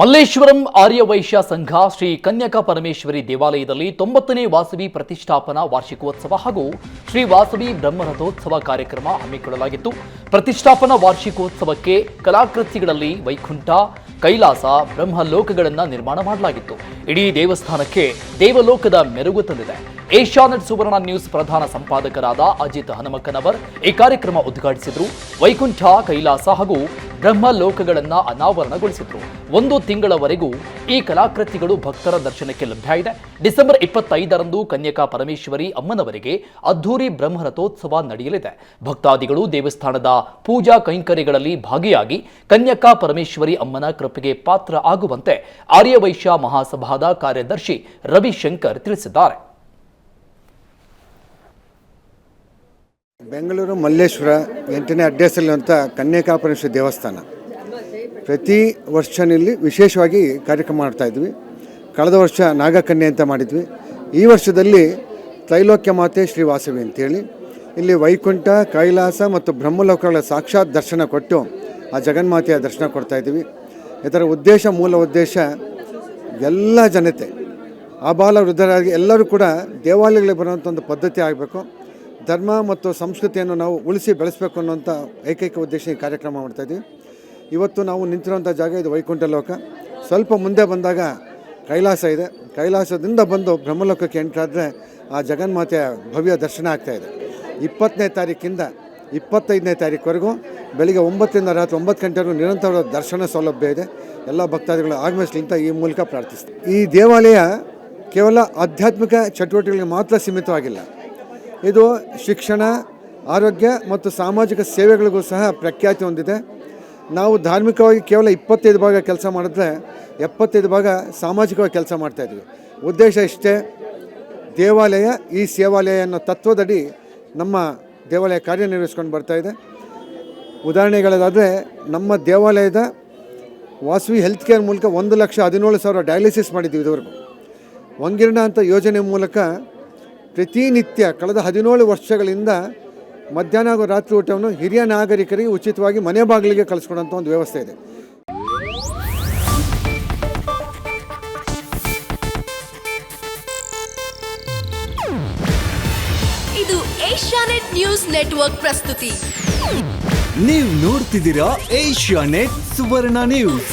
ಮಲ್ಲೇಶ್ವರಂ ಆರ್ಯವೈಶ್ಯ ಸಂಘ ಶ್ರೀ ಕನ್ಯಕಾ ಪರಮೇಶ್ವರಿ ದೇವಾಲಯದಲ್ಲಿ ತೊಂಬತ್ತನೇ ವಾಸವಿ ಪ್ರತಿಷ್ಠಾಪನಾ ವಾರ್ಷಿಕೋತ್ಸವ ಹಾಗೂ ಶ್ರೀ ವಾಸವಿ ಬ್ರಹ್ಮರಥೋತ್ಸವ ಕಾರ್ಯಕ್ರಮ ಹಮ್ಮಿಕೊಳ್ಳಲಾಗಿತ್ತು. ಪ್ರತಿಷ್ಠಾಪನಾ ವಾರ್ಷಿಕೋತ್ಸವಕ್ಕೆ ಕಲಾಕೃತಿಗಳಲ್ಲಿ ವೈಕುಂಠ, ಕೈಲಾಸ, ಬ್ರಹ್ಮಲೋಕಗಳನ್ನು ನಿರ್ಮಾಣ ಮಾಡಲಾಗಿತ್ತು. ಇಡೀ ದೇವಸ್ಥಾನಕ್ಕೆ ದೇವಲೋಕದ ಮೆರುಗು ತಂದಿದೆ. ಏಷ್ಯಾನೆಟ್ ಸುವರ್ಣ ನ್ಯೂಸ್ ಪ್ರಧಾನ ಸಂಪಾದಕರಾದ ಅಜಿತ್ ಹನುಮಕ್ಕನವರ್ ಈ ಕಾರ್ಯಕ್ರಮ ಉದ್ಘಾಟಿಸಿದರು. ವೈಕುಂಠ, ಕೈಲಾಸ ಹಾಗೂ ಬ್ರಹ್ಮಲೋಕಗಳನ್ನು ಅನಾವರಣಗೊಳಿಸಿದ್ರು. ಒಂದು ತಿಂಗಳವರೆಗೂ ಈ ಕಲಾಕೃತಿಗಳು ಭಕ್ತರ ದರ್ಶನಕ್ಕೆ ಲಭ್ಯ ಇದೆ. ಡಿಸೆಂಬರ್ ಇಪ್ಪತ್ತೈದರಂದು ಕನ್ಯಕಾ ಪರಮೇಶ್ವರಿ ಅಮ್ಮನವರಿಗೆ ಅದ್ಧೂರಿ ಬ್ರಹ್ಮರಥೋತ್ಸವ ನಡೆಯಲಿದೆ. ಭಕ್ತಾದಿಗಳು ದೇವಸ್ಥಾನದ ಪೂಜಾ ಕೈಂಕರ್ಯಗಳಲ್ಲಿ ಭಾಗಿಯಾಗಿ ಕನ್ಯಕಾ ಪರಮೇಶ್ವರಿ ಅಮ್ಮನ ಕೃಪೆಗೆ ಪಾತ್ರ ಆಗುವಂತೆ ಆರ್ಯವೈಶ್ಯ ಮಹಾಸಭಾದ ಕಾರ್ಯದರ್ಶಿ ರವಿಶಂಕರ್ ತಿಳಿಸಿದ್ದಾರೆ. ಬೆಂಗಳೂರು ಮಲ್ಲೇಶ್ವರ ಎಂಟನೇ ಅಡ್ಡೆಸಲ್ಲಿರುವಂಥ ಕನ್ಯಕಾಪರಮೇಶ್ವರ ದೇವಸ್ಥಾನ. ಪ್ರತಿ ವರ್ಷನಲ್ಲಿ ವಿಶೇಷವಾಗಿ ಕಾರ್ಯಕ್ರಮ ಮಾಡ್ತಾ ಇದ್ವಿ. ಕಳೆದ ವರ್ಷ ನಾಗಕನ್ಯೆ ಅಂತ ಮಾಡಿದ್ವಿ. ಈ ವರ್ಷದಲ್ಲಿ ತ್ರೈಲೋಕ್ಯ ಮಾತೆ ಶ್ರೀ ವಾಸವಿ ಅಂತೇಳಿ. ಇಲ್ಲಿ ವೈಕುಂಠ, ಕೈಲಾಸ ಮತ್ತು ಬ್ರಹ್ಮಲೋಕಗಳ ಸಾಕ್ಷಾತ್ ದರ್ಶನ ಕೊಟ್ಟು ಆ ಜಗನ್ಮಾತೆಯ ದರ್ಶನ ಕೊಡ್ತಾ ಇದ್ದೀವಿ ಇದರ ಉದ್ದೇಶ, ಮೂಲ ಉದ್ದೇಶ ಎಲ್ಲ ಜನತೆ, ಆ ಬಾಲ ವೃದ್ಧರಾಗಿ ಎಲ್ಲರೂ ಕೂಡ ದೇವಾಲಯಗಳಿಗೆ ಬರುವಂಥ ಒಂದು ಪದ್ಧತಿ ಆಗಬೇಕು. ಧರ್ಮ ಮತ್ತು ಸಂಸ್ಕೃತಿಯನ್ನು ನಾವು ಉಳಿಸಿ ಬೆಳೆಸಬೇಕು ಅನ್ನೋಂಥ ಏಕೈಕ ಉದ್ದೇಶ ಈ ಕಾರ್ಯಕ್ರಮ ಮಾಡ್ತಾಯಿದ್ದೀವಿ ಇವತ್ತು ನಾವು ನಿಂತಿರುವಂಥ ಜಾಗ ಇದು ವೈಕುಂಠ ಲೋಕ. ಸ್ವಲ್ಪ ಮುಂದೆ ಬಂದಾಗ ಕೈಲಾಸ ಇದೆ. ಕೈಲಾಸದಿಂದ ಬಂದು ಬ್ರಹ್ಮಲೋಕಕ್ಕೆ ಎಂಟ್ರಾದರೆ ಆ ಜಗನ್ಮಾತೆಯ ಭವ್ಯ ದರ್ಶನ ಆಗ್ತಾಯಿದೆ ಇಪ್ಪತ್ತನೇ ತಾರೀಕಿಂದ ಇಪ್ಪತ್ತೈದನೇ ತಾರೀಕುವರೆಗೂ ಬೆಳಿಗ್ಗೆ ಒಂಬತ್ತರಿಂದ ರಾತ್ರಿ ಒಂಬತ್ತು ಗಂಟೆವರೆಗೂ ನಿರಂತರ ದರ್ಶನ ಸೌಲಭ್ಯ ಇದೆ. ಎಲ್ಲ ಭಕ್ತಾದಿಗಳು ಆಗಮಿಸಲಿ ಅಂತ ಈ ಮೂಲಕ ಪ್ರಾರ್ಥಿಸ್ತೀವಿ. ಈ ದೇವಾಲಯ ಕೇವಲ ಆಧ್ಯಾತ್ಮಿಕ ಚಟುವಟಿಕೆಗಳಿಗೆ ಮಾತ್ರ ಸೀಮಿತವಾಗಿಲ್ಲ. ಇದು ಶಿಕ್ಷಣ, ಆರೋಗ್ಯ ಮತ್ತು ಸಾಮಾಜಿಕ ಸೇವೆಗಳಿಗೂ ಸಹ ಪ್ರಖ್ಯಾತಿ ಹೊಂದಿದೆ. ನಾವು ಧಾರ್ಮಿಕವಾಗಿ ಕೇವಲ ಇಪ್ಪತ್ತೈದು ಭಾಗ ಕೆಲಸ ಮಾಡಿದ್ರೆ ಎಪ್ಪತ್ತೈದು ಭಾಗ ಸಾಮಾಜಿಕವಾಗಿ ಕೆಲಸ ಮಾಡ್ತಾಯಿದ್ವಿ ಉದ್ದೇಶ ಇಷ್ಟೇ, ದೇವಾಲಯ, ಈ ಸೇವಾಲಯ ಅನ್ನೋ ತತ್ವದಡಿ ನಮ್ಮ ದೇವಾಲಯ ಕಾರ್ಯನಿರ್ವಹಿಸ್ಕೊಂಡು ಬರ್ತಾ ಇದೆ. ಉದಾಹರಣೆಗಳದಾದರೆ ನಮ್ಮ ದೇವಾಲಯದ ವಾಸವಿ ಹೆಲ್ತ್ ಕೇರ್ ಮೂಲಕ ಒಂದು ಲಕ್ಷ ಹದಿನೇಳು ಸಾವಿರ ಡಯಾಲಿಸಿಸ್ ಮಾಡಿದ್ದೀವಿ ಇದುವರೆಗೂ. ವಂಗಿರಣ ಅಂತ ಯೋಜನೆ ಮೂಲಕ ಪ್ರತಿನಿತ್ಯ ಕಳೆದ ಹದಿನೇಳು ವರ್ಷಗಳಿಂದ ಮಧ್ಯಾಹ್ನ ಹಾಗೂ ರಾತ್ರಿ ಊಟವನ್ನು ಹಿರಿಯ ನಾಗರಿಕರಿಗೆ ಉಚಿತವಾಗಿ ಮನೆ ಬಾಗಿಲಿಗೆ ಕಳಿಸ್ಕೊಡೋಂಥ ಒಂದು ವ್ಯವಸ್ಥೆ ಇದೆ. ಇದು ಏಷ್ಯಾನೆಟ್ ನ್ಯೂಸ್ ನೆಟ್ವರ್ಕ್ ಪ್ರಸ್ತುತಿ. ನೀವು ನೋಡ್ತಿದ್ದೀರಾ ಏಷ್ಯಾ ನೆಟ್ ಸುವರ್ಣ ನ್ಯೂಸ್.